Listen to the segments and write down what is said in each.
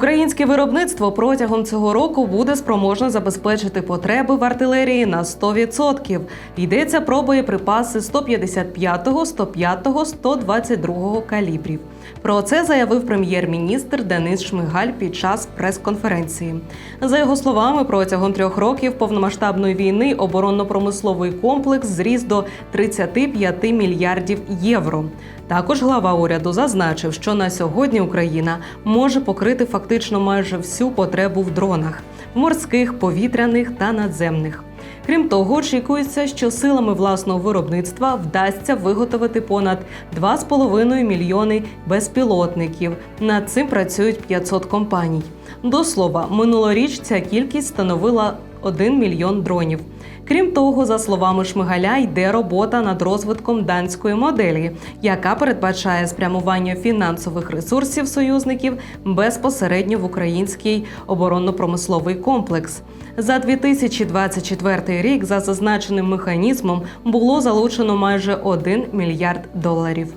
Українське виробництво протягом цього року буде спроможне забезпечити потреби в артилерії на 100%. Йдеться про боєприпаси 155-го, 105-го, 122-го калібрів. Про це заявив прем'єр-міністр Денис Шмигаль під час прес-конференції. За його словами, протягом трьох років повномасштабної війни оборонно-промисловий комплекс зріс до 35 мільярдів євро. Також глава уряду зазначив, що на сьогодні Україна може покрити фактично майже всю потребу в дронах морських, повітряних та надземних. Крім того, очікується, що силами власного виробництва вдасться виготовити понад 2,5 мільйони безпілотників. Над цим працюють 500 компаній. До слова, минулоріч ця кількість становила 1 мільйон дронів. Крім того, за словами Шмигаля, йде робота над розвитком данської моделі, яка передбачає спрямування фінансових ресурсів союзників безпосередньо в український оборонно-промисловий комплекс. За 2024 рік за зазначеним механізмом було залучено майже 1 мільярд доларів.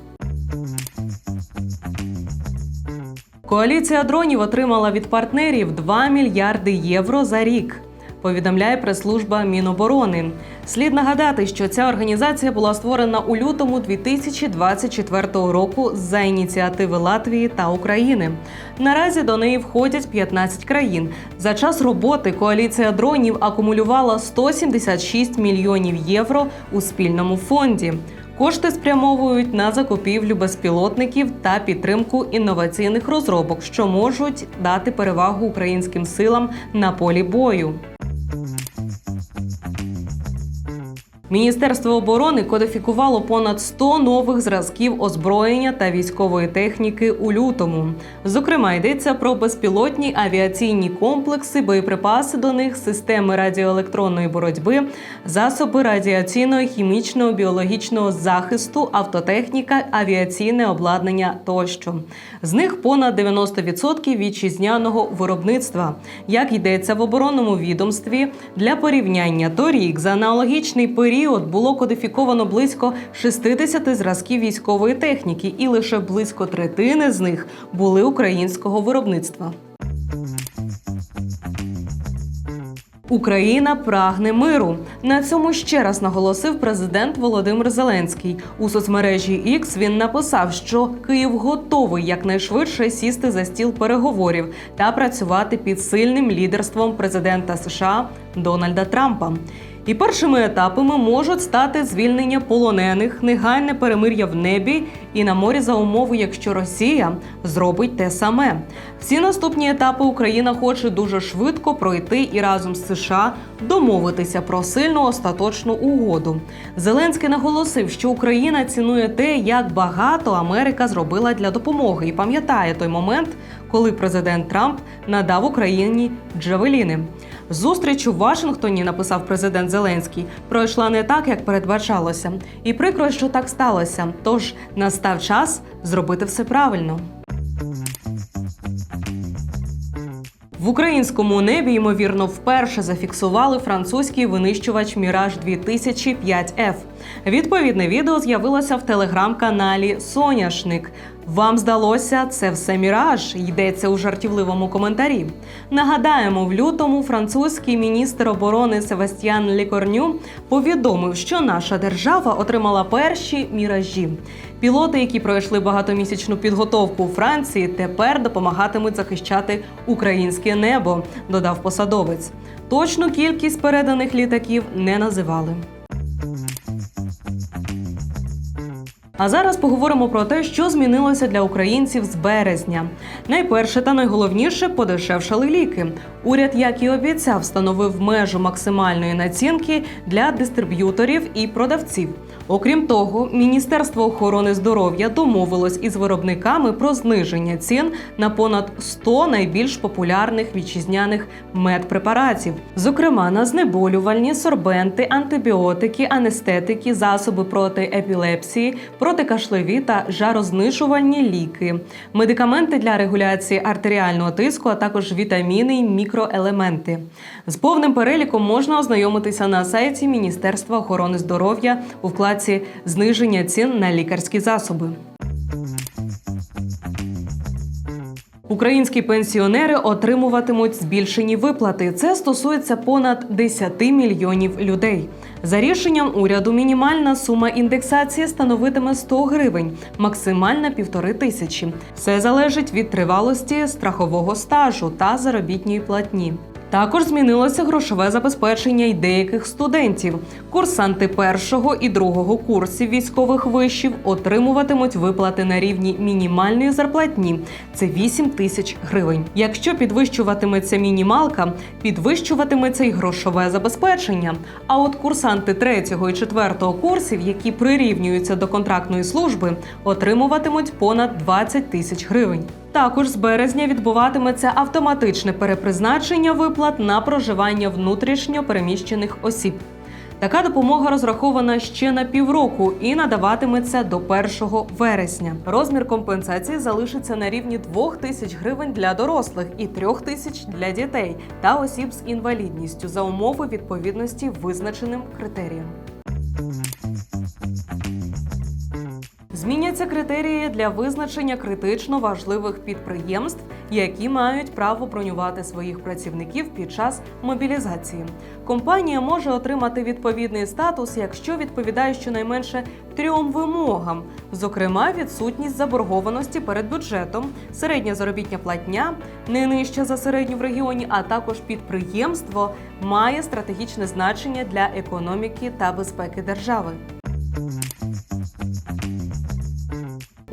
Коаліція дронів отримала від партнерів 2 мільярди євро за рік. Повідомляє прес-служба Міноборони. Слід нагадати, що ця організація була створена у лютому 2024 року за ініціативи Латвії та України. Наразі до неї входять 15 країн. За час роботи коаліція дронів акумулювала 176 мільйонів євро у спільному фонді. Кошти спрямовують на закупівлю безпілотників та підтримку інноваційних розробок, що можуть дати перевагу українським силам на полі бою. Міністерство оборони кодифікувало понад 100 нових зразків озброєння та військової техніки у лютому. Зокрема, йдеться про безпілотні авіаційні комплекси, боєприпаси до них, системи радіоелектронної боротьби, засоби радіаційного, хімічного, біологічного захисту, автотехніка, авіаційне обладнання тощо. З них понад 90% вітчизняного виробництва. Як йдеться в оборонному відомстві, для порівняння торік за аналогічний період було кодифіковано близько 60 зразків військової техніки, і лише близько третини з них були українського виробництва. Україна прагне миру. На цьому ще раз наголосив президент Володимир Зеленський. У соцмережі X він написав, що Київ готовий якнайшвидше сісти за стіл переговорів та працювати під сильним лідерством президента США Дональда Трампа. І першими етапами можуть стати звільнення полонених, негайне перемир'я в небі і на морі за умови, якщо Росія зробить те саме. Всі наступні етапи Україна хоче дуже швидко пройти і разом з США домовитися про сильну остаточну угоду. Зеленський наголосив, що Україна цінує те, як багато Америка зробила для допомоги, і пам'ятає той момент, коли президент Трамп надав Україні джавеліни. Зустріч у Вашингтоні, написав президент Зеленський, пройшла не так, як передбачалося, і прикро, що так сталося. Тож настав час зробити все правильно. В українському небі ймовірно вперше зафіксували французький винищувач Міраж 2005 f Відповідне відео з'явилося в телеграм-каналі Соняшник. Вам здалося, це все міраж, йдеться у жартівливому коментарі. Нагадаємо, в лютому французький міністр оборони Севастьян Лікорню повідомив, що наша держава отримала перші міражі. Пілоти, які пройшли багатомісячну підготовку у Франції, тепер допомагатимуть захищати українське небо, додав посадовець. Точну кількість переданих літаків не називали. А зараз поговоримо про те, що змінилося для українців з березня. Найперше та найголовніше подешевшали ліки. Уряд, як і обіцяв, встановив межу максимальної націнки для дистриб'юторів і продавців. Окрім того, Міністерство охорони здоров'я домовилось із виробниками про зниження цін на понад 100 найбільш популярних вітчизняних медпрепаратів, зокрема на знеболювальні, сорбенти, антибіотики, анестетики, засоби проти епілепсії протикашлеві та жарознижувальні ліки, медикаменти для регуляції артеріального тиску, а також вітаміни і мікроелементи. З повним переліком можна ознайомитися на сайті Міністерства охорони здоров'я у вкладці зниження цін на лікарські засоби. Українські пенсіонери отримуватимуть збільшені виплати. Це стосується понад 10 мільйонів людей. За рішенням уряду, мінімальна сума індексації становитиме 100 гривень, максимальна півтори тисячі. Все залежить від тривалості страхового стажу та заробітної платні. Також змінилося грошове забезпечення й деяких студентів. Курсанти першого і другого курсів військових вишів отримуватимуть виплати на рівні мінімальної зарплатні це 8 тисяч гривень. Якщо підвищуватиметься мінімалка, підвищуватиметься й грошове забезпечення. А от курсанти третього і четвертого курсів, які прирівнюються до контрактної служби, отримуватимуть понад 20 тисяч гривень. Також з березня відбуватиметься автоматичне перепризначення виплат на проживання внутрішньо переміщених осіб. Така допомога розрахована ще на півроку і надаватиметься до 1 вересня. Розмір компенсації залишиться на рівні 2 тисяч гривень для дорослих і 3 тисяч для дітей та осіб з інвалідністю за умови відповідності визначеним критеріям. Зміняться критерії для визначення критично важливих підприємств, які мають право бронювати своїх працівників під час мобілізації. Компанія може отримати відповідний статус, якщо відповідає щонайменше трьом вимогам: зокрема, відсутність заборгованості перед бюджетом, середня заробітня платня, не нижча за середню в регіоні, а також підприємство має стратегічне значення для економіки та безпеки держави.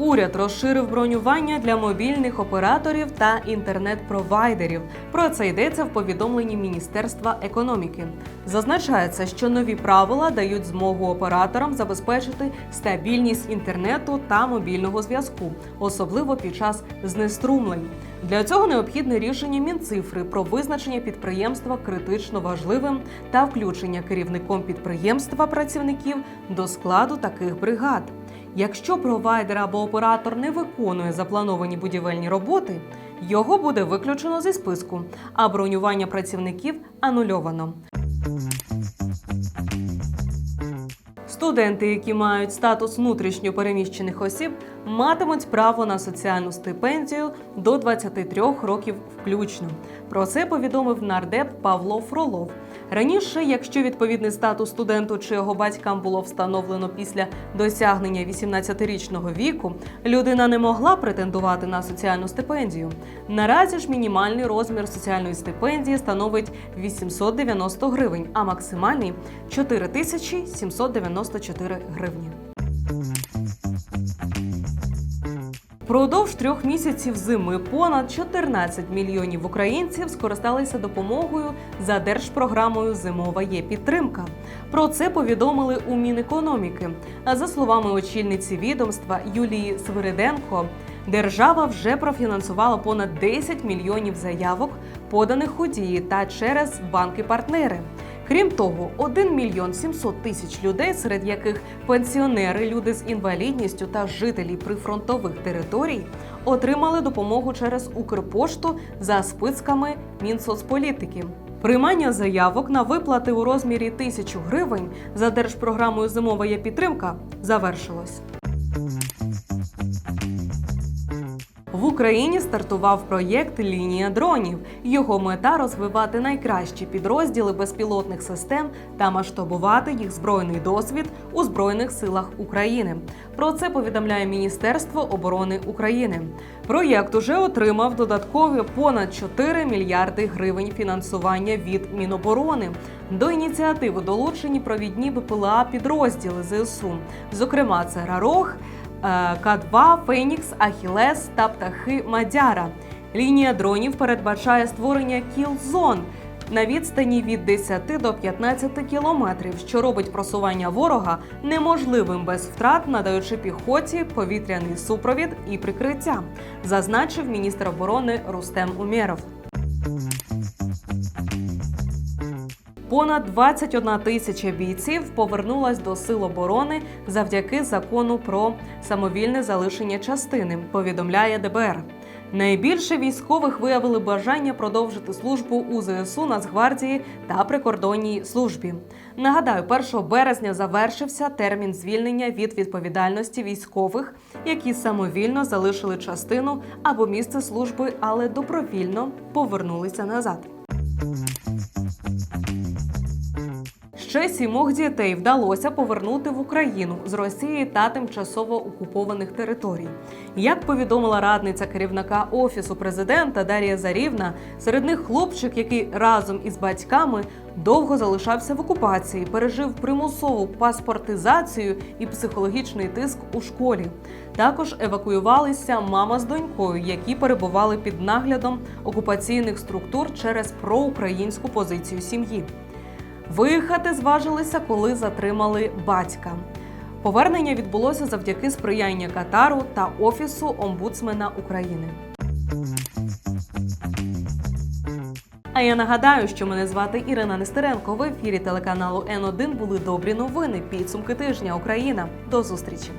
Уряд розширив бронювання для мобільних операторів та інтернет-провайдерів. Про це йдеться в повідомленні Міністерства економіки. Зазначається, що нові правила дають змогу операторам забезпечити стабільність інтернету та мобільного зв'язку, особливо під час знеструмлень. Для цього необхідне рішення Мінцифри про визначення підприємства критично важливим та включення керівником підприємства працівників до складу таких бригад. Якщо провайдер або оператор не виконує заплановані будівельні роботи, його буде виключено зі списку, а бронювання працівників анульовано. Студенти, які мають статус внутрішньо переміщених осіб, матимуть право на соціальну стипендію до 23 років включно. Про це повідомив нардеп Павло Фролов. Раніше, якщо відповідний статус студенту чи його батькам було встановлено після досягнення 18-річного віку, людина не могла претендувати на соціальну стипендію. Наразі ж мінімальний розмір соціальної стипендії становить 890 гривень, а максимальний 4794 гривні. Продовж трьох місяців зими понад 14 мільйонів українців скористалися допомогою за держпрограмою Зимова є підтримка. Про це повідомили у Мінекономіки. А за словами очільниці відомства Юлії Свириденко, держава вже профінансувала понад 10 мільйонів заявок, поданих у дії та через банки-партнери. Крім того, 1 мільйон 700 тисяч людей, серед яких пенсіонери, люди з інвалідністю та жителі прифронтових територій, отримали допомогу через Укрпошту за списками Мінсоцполітики. Приймання заявок на виплати у розмірі тисячу гривень за держпрограмою Зимова є підтримка завершилось. Україні стартував проєкт Лінія дронів. Його мета розвивати найкращі підрозділи безпілотних систем та масштабувати їх збройний досвід у збройних силах України. Про це повідомляє Міністерство оборони України. Проєкт уже отримав додаткові понад 4 мільярди гривень фінансування від Міноборони. До ініціативи долучені провідні БПЛА підрозділи ЗСУ. Зокрема, це Рарох. Е, К2, Фенікс, Ахілес та птахи Мадяра. Лінія дронів передбачає створення кіл-зон на відстані від 10 до 15 кілометрів, що робить просування ворога неможливим без втрат, надаючи піхоті повітряний супровід і прикриття, зазначив міністр оборони Рустем Умєров. Понад 21 тисяча бійців повернулась до сил оборони завдяки закону про самовільне залишення частини. Повідомляє ДБР. Найбільше військових виявили бажання продовжити службу у ЗСУ, Нацгвардії та прикордонній службі. Нагадаю, 1 березня завершився термін звільнення від відповідальності військових, які самовільно залишили частину або місце служби, але добровільно повернулися назад. Ще сімох дітей вдалося повернути в Україну з Росії та тимчасово окупованих територій. Як повідомила радниця керівника офісу президента Дар'я Зарівна, серед них хлопчик, який разом із батьками довго залишався в окупації, пережив примусову паспортизацію і психологічний тиск у школі. Також евакуювалися мама з донькою, які перебували під наглядом окупаційних структур через проукраїнську позицію сім'ї. Виїхати зважилися, коли затримали батька. Повернення відбулося завдяки сприяння Катару та Офісу омбудсмена України. А я нагадаю, що мене звати Ірина Нестеренко. В ефірі телеканалу Н1 були добрі новини. Підсумки тижня Україна. До зустрічі.